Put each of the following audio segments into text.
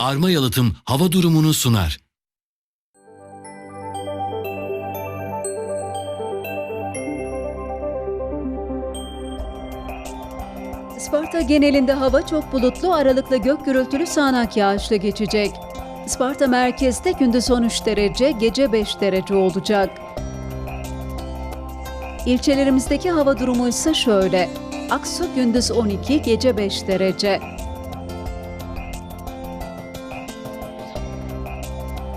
Arma Yalıtım hava durumunu sunar. Isparta genelinde hava çok bulutlu, aralıklı gök gürültülü sağanak yağışlı geçecek. Isparta merkezde gündüz 13 derece, gece 5 derece olacak. İlçelerimizdeki hava durumu ise şöyle. Aksu gündüz 12, gece 5 derece.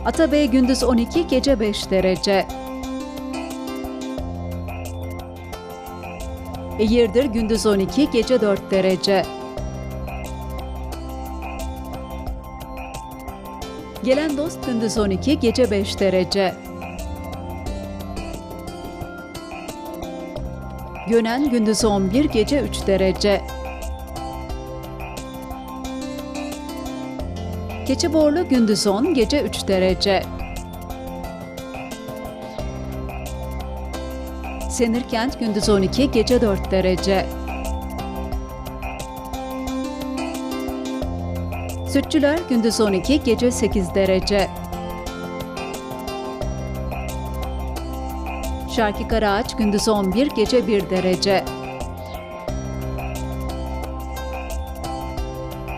Atabey gündüz 12, gece 5 derece. Eğirdir gündüz 12, gece 4 derece. Gelen dost gündüz 12, gece 5 derece. Gönen gündüz 11, gece 3 derece. Keçiborlu gündüz 10, gece 3 derece. Senirkent gündüz 12, gece 4 derece. Sütçüler gündüz 12, gece 8 derece. Şarkı Karaağaç gündüz 11, gece 1 derece.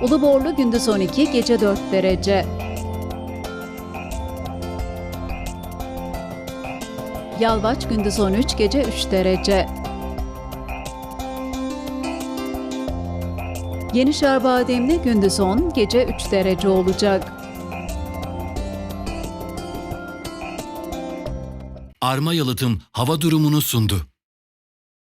Uluborlu gündüz 12, gece 4 derece. Yalvaç gündüz 13, gece 3 derece. Yenişehir Bademli gündüz 10, gece 3 derece olacak. Arma Yalıtım hava durumunu sundu.